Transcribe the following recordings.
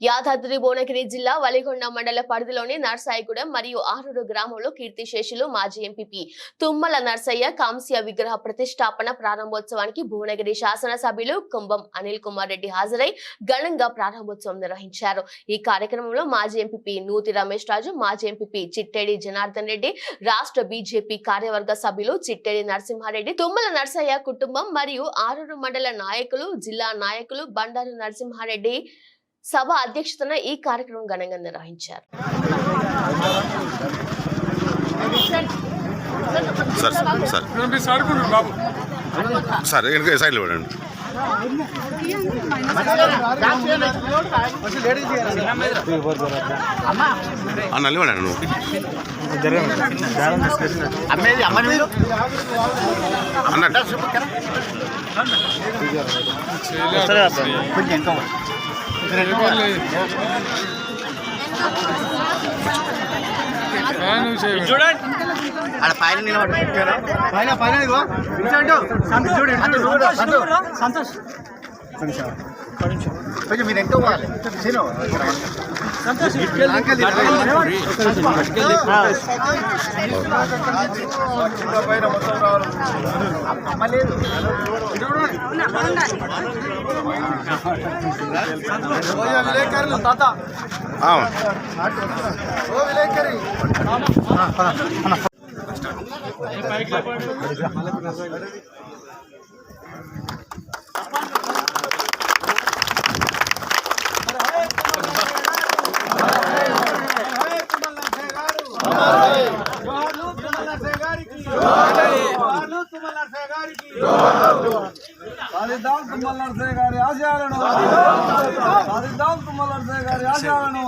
యాదాద్రి భువనగిరి జిల్లా వలిగొండ మండల పరిధిలోని నర్సాయిగూడెం మరియు ఆరూరు గ్రామంలో కీర్తిశేషులు మాజీ ఎంపీపీ తుమ్మల నర్సయ్య కాంస్య విగ్రహ ప్రతిష్టాపన ప్రారంభోత్సవానికి భువనగిరి శాసనసభ్యులు కుంభం అనిల్ కుమార్ రెడ్డి హాజరై ఘనంగా ప్రారంభోత్సవం నిర్వహించారు. ఈ కార్యక్రమంలో మాజీ ఎంపీపీ నూతి రమేష్ రాజు మాజీ ఎంపీపీ చిట్టేడి జనార్దన్ రెడ్డి రాష్ట్ర బీజేపీ కార్యవర్గ సభ్యులు చిట్టేడి నరసింహారెడ్డి తుమ్మల నర్సయ్య కుటుంబం మరియు ఆరూరు మండల నాయకులు జిల్లా నాయకులు బండారు నరసింహారెడ్డి సభ అధ్యక్షతన ఈ కార్యక్రమం ఘనంగా నిర్వహించారు. Sir sir. మీరు ఆడుకుంటారు బాబు సార్ వెనక సైడ్లో పడండి అన్న నిలబడండి నువ్వు అన్న చూడండి. ఆడ పైన నిలబడి పైన పైన సంతోష్. చూడు సంతోష్. కొంచెం మీరు ఎంతో పోవాలి సీను తాత. ఓ విలేకరి సాధిద్దాం తుమ్మల నరసయ్య గారి ఆశయాలను సాధిద్దాం తుమ్మల నరసయ్య గారి ఆశయాలను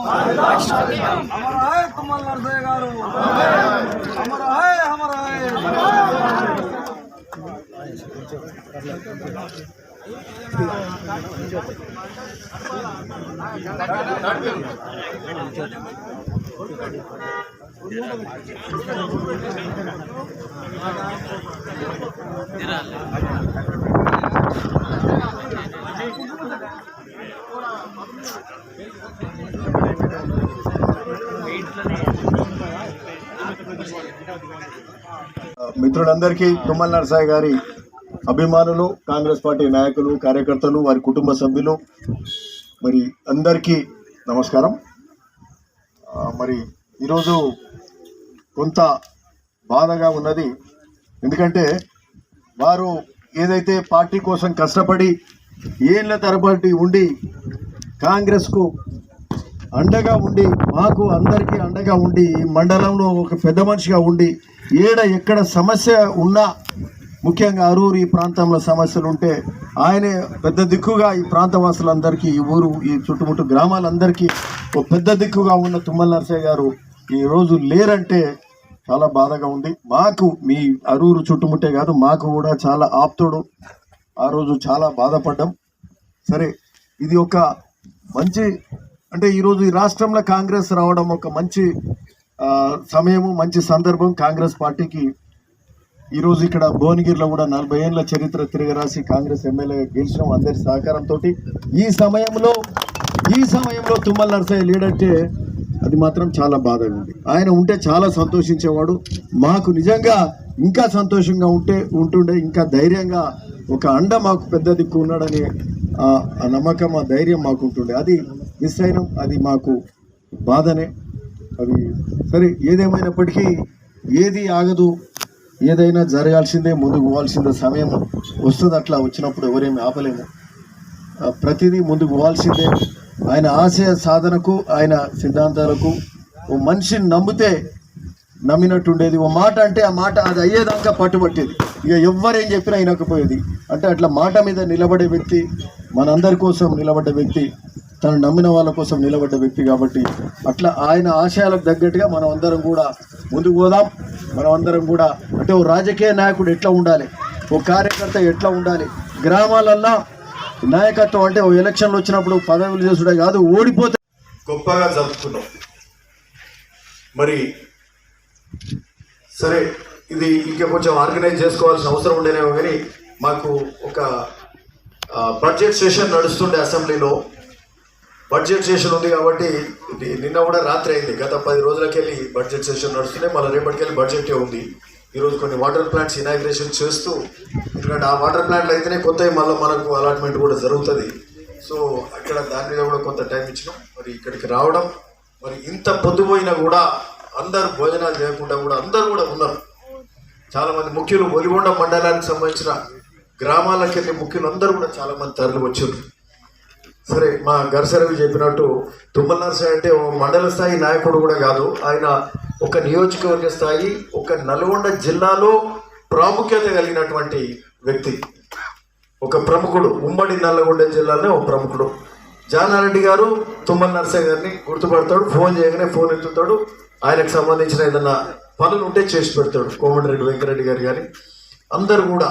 అమర హాయ్ తుమ్మల నరసయ్య గారు అమర హాయ్ మిత్రులందరికీ తుమ్మల నరసాయి గారి అభిమానులు కాంగ్రెస్ పార్టీ నాయకులు కార్యకర్తలు వారి కుటుంబ సభ్యులు మరి అందరికీ నమస్కారం. మరి ఈరోజు కొంత బాధగా ఉన్నది. ఎందుకంటే వారు ఏదైతే పార్టీ కోసం కష్టపడి ఏళ్ళ తరబడి ఉండి కాంగ్రెస్కు అండగా ఉండి మాకు అందరికీ అండగా ఉండి ఈ మండలంలో ఒక పెద్ద మనిషిగా ఉండి ఏడ ఎక్కడ సమస్య ఉన్నా ముఖ్యంగా అరూరు ఈ ప్రాంతంలో సమస్యలు ఉంటే ఆయనే పెద్ద దిక్కుగా ఈ ప్రాంతవాసులందరికీ ఈ ఊరు ఈ చుట్టుముట్టు గ్రామాలందరికీ ఒక పెద్ద దిక్కుగా ఉన్న తుమ్మల నరసయ్య గారు ఈరోజు లేరంటే చాలా బాధగా ఉంది. మాకు మీ అరూరు చుట్టుముట్టే కాదు మాకు కూడా చాలా ఆప్తుడు. ఆ రోజు చాలా బాధపడ్డాం. సరే ఇది ఒక మంచి అంటే ఈరోజు ఈ రాష్ట్రంలో కాంగ్రెస్ రావడం ఒక మంచి సమయము మంచి సందర్భం. కాంగ్రెస్ పార్టీకి ఈరోజు ఇక్కడ భువనగిరిలో కూడా నలభై ఏళ్ళ చరిత్ర తిరగరాసి కాంగ్రెస్ ఎమ్మెల్యే గెలిచడం అందరి సహకారంతో ఈ సమయంలో ఈ సమయంలో తుమ్మల నరసయ్య లీడంటే అది మాత్రం చాలా బాధగా ఉంది. ఆయన ఉంటే చాలా సంతోషించేవాడు. మాకు నిజంగా ఇంకా సంతోషంగా ఉంటే ఉంటుండే ఇంకా ధైర్యంగా ఒక అండ మాకు పెద్ద దిక్కు ఉన్నాడని ఆ ఆ నమ్మకం ఆ ధైర్యం మాకు ఉంటుండే. అది మిస్ అయినాం అది మాకు బాధనే. అది సరే ఏదేమైనప్పటికీ ఏది ఆగదు ఏదైనా జరగాల్సిందే ముందుకు పోవాల్సిందే సమయం వస్తుంది. అట్లా వచ్చినప్పుడు ఎవరేమి ఆపలేము. ప్రతిదీ ముందుకు పోవాల్సిందే. ఆయన ఆశయ సాధనకు ఆయన సిద్ధాంతాలకు ఓ మనిషిని నమ్మితే నమ్మినట్టుండేది. ఓ మాట అంటే ఆ మాట అది అయ్యేదాకా పట్టుబట్టేది. ఇక ఎవ్వరేం చెప్పినా వినకపోయేది. అంటే అట్లా మాట మీద నిలబడే వ్యక్తి మనందరి కోసం నిలబడ్డ వ్యక్తి తను నమ్మిన వాళ్ళ కోసం నిలబడ్డ వ్యక్తి కాబట్టి అట్లా ఆయన ఆశయాలకు తగ్గట్టుగా మనం అందరం కూడా ముందుకు పోదాం. మనం అందరం కూడా అంటే ఓ రాజకీయ నాయకుడు ఎట్లా ఉండాలి? ఓ కార్యకర్త ఎట్లా ఉండాలి? గ్రామాలల్లో నాయకత్వం అంటే ఓ ఎలక్షన్లు వచ్చినప్పుడు పదవులు చేసుడే కాదు ఓడిపోతే గొప్పగా జరుపుకున్నాం మరి సరే ఇది ఇంకా కొంచెం ఆర్గనైజ్ చేసుకోవాల్సిన అవసరం ఉండేనేమో కానీ మాకు ఒక బడ్జెట్ సెషన్ నడుస్తుండే అసెంబ్లీలో. బడ్జెట్ సెషన్ ఉంది కాబట్టి ఇది నిన్న కూడా రాత్రి అయింది. గత పది రోజులకెళ్ళి బడ్జెట్ సెషన్ నడుస్తుండే. మళ్ళీ రేపటికెళ్ళి బడ్జెటే ఉంది. ఈరోజు కొన్ని వాటర్ ప్లాంట్స్ ఇనాగ్రేషన్ చేస్తూ ఎందుకంటే ఆ వాటర్ ప్లాంట్లు అయితేనే కొత్త మళ్ళీ మనకు అలాట్మెంట్ కూడా జరుగుతుంది. సో అక్కడ దాని మీద కూడా కొంత టైం ఇచ్చినాం. మరి ఇక్కడికి రావడం మరి ఇంత పొద్దుపోయినా కూడా అందరు భోజనాలు చేయకుండా కూడా అందరూ కూడా ఉన్నారు. చాలామంది ముఖ్యులు ఒలిగొండ మండలానికి సంబంధించిన గ్రామాలకు వెళ్ళి ముఖ్యులు అందరూ కూడా చాలామంది తరలి వచ్చారు సరే మా గరసరవి చెప్పినట్టు తుమ్మల నరసయ్య అంటే ఓ మండల స్థాయి నాయకుడు కూడా కాదు. ఆయన ఒక నియోజకవర్గ స్థాయి ఒక నల్గొండ జిల్లాలో ప్రాముఖ్యత కలిగినటువంటి వ్యక్తి. ఒక ప్రముఖుడు ఉమ్మడి నల్లగొండ జిల్లాలోనే ఒక ప్రముఖుడు. జానారెడ్డి గారు తుమ్మల నరసయ్య గారిని గుర్తుపడతాడు ఫోన్ చేయగానే ఫోన్ ఎత్తుతాడు. ఆయనకు సంబంధించిన ఏదన్నా పనులు ఉంటే చేసి పెడతాడు కోమటిరెడ్డి వెంకరెడ్డి గారు కానీ అందరు కూడా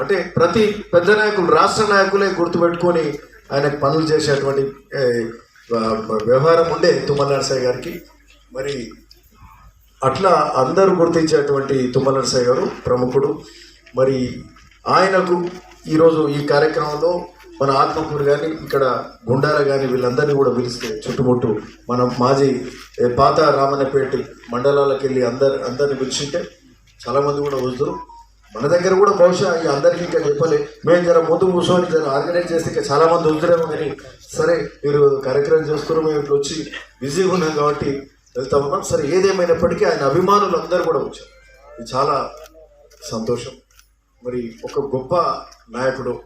అంటే ప్రతి పెద్ద నాయకులు రాష్ట్ర నాయకులే గుర్తుపెట్టుకొని ఆయనకు పనులు చేసేటువంటి వ్యవహారం ఉండే తుమ్మల నరసయ్య గారికి. మరి అట్లా అందరూ గుర్తించేటువంటి తుమ్మల నరసయ్య గారు ప్రముఖుడు. మరి ఆయనకు ఈరోజు ఈ కార్యక్రమంలో మన ఆత్మకూరు కానీ ఇక్కడ గుండాల కానీ వీళ్ళందరినీ కూడా పిలిస్తే చుట్టుముట్టు మనం మాజీ పాత రామన్నపేట మండలాలకు వెళ్ళి అందరి అందరిని పిలిచింటే చాలామంది కూడా వస్తారు మన దగ్గర కూడా బహుశా ఇక అందరికీ ఇంకా చెప్పలే. మేము జర ముందు కూర్చొని జర ఆర్గనైజ్ చేస్తే ఇంకా చాలా మంది వద్దురేమో కానీ సరే మీరు కార్యక్రమం చేస్తున్నారు మేము ఇట్లా వచ్చి బిజీగా ఉన్నాం కాబట్టి వెళ్తా ఉన్నాం. సరే ఏదేమైనప్పటికీ ఆయన అభిమానులు అందరూ కూడా వచ్చారు. ఇది చాలా సంతోషం. మరి ఒక గొప్ప నాయకుడు.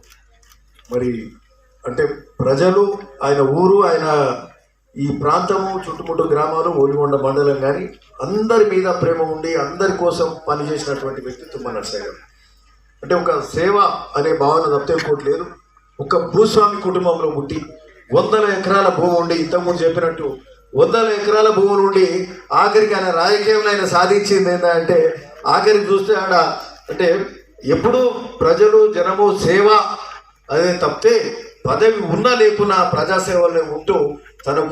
మరి అంటే ప్రజలు ఆయన ఊరు ఆయన ఈ ప్రాంతము చుట్టుముట్టు గ్రామాలు ఓలిగొండ మండలం కానీ అందరి మీద ప్రేమ ఉండి అందరి కోసం పనిచేసినటువంటి వ్యక్తి తుమ్మ నరసయ్య గారు అంటే ఒక సేవ అనే భావన తప్పేకోటి లేదు. ఒక భూస్వామి కుటుంబంలో పుట్టి వందల ఎకరాల భూమి ఉండి ఇంతకుముందు చెప్పినట్టు వందల ఎకరాల భూమి నుండి ఆఖరికి ఆయన రాజకీయంలో ఆయన సాధించింది ఏంటంటే ఆఖరికి చూస్తే ఆడ అంటే ఎప్పుడు ప్రజలు జనము సేవ అదే తప్పితే పదవి ఉన్నా లేకున్నా ప్రజాసేవలో ఉంటూ తనకు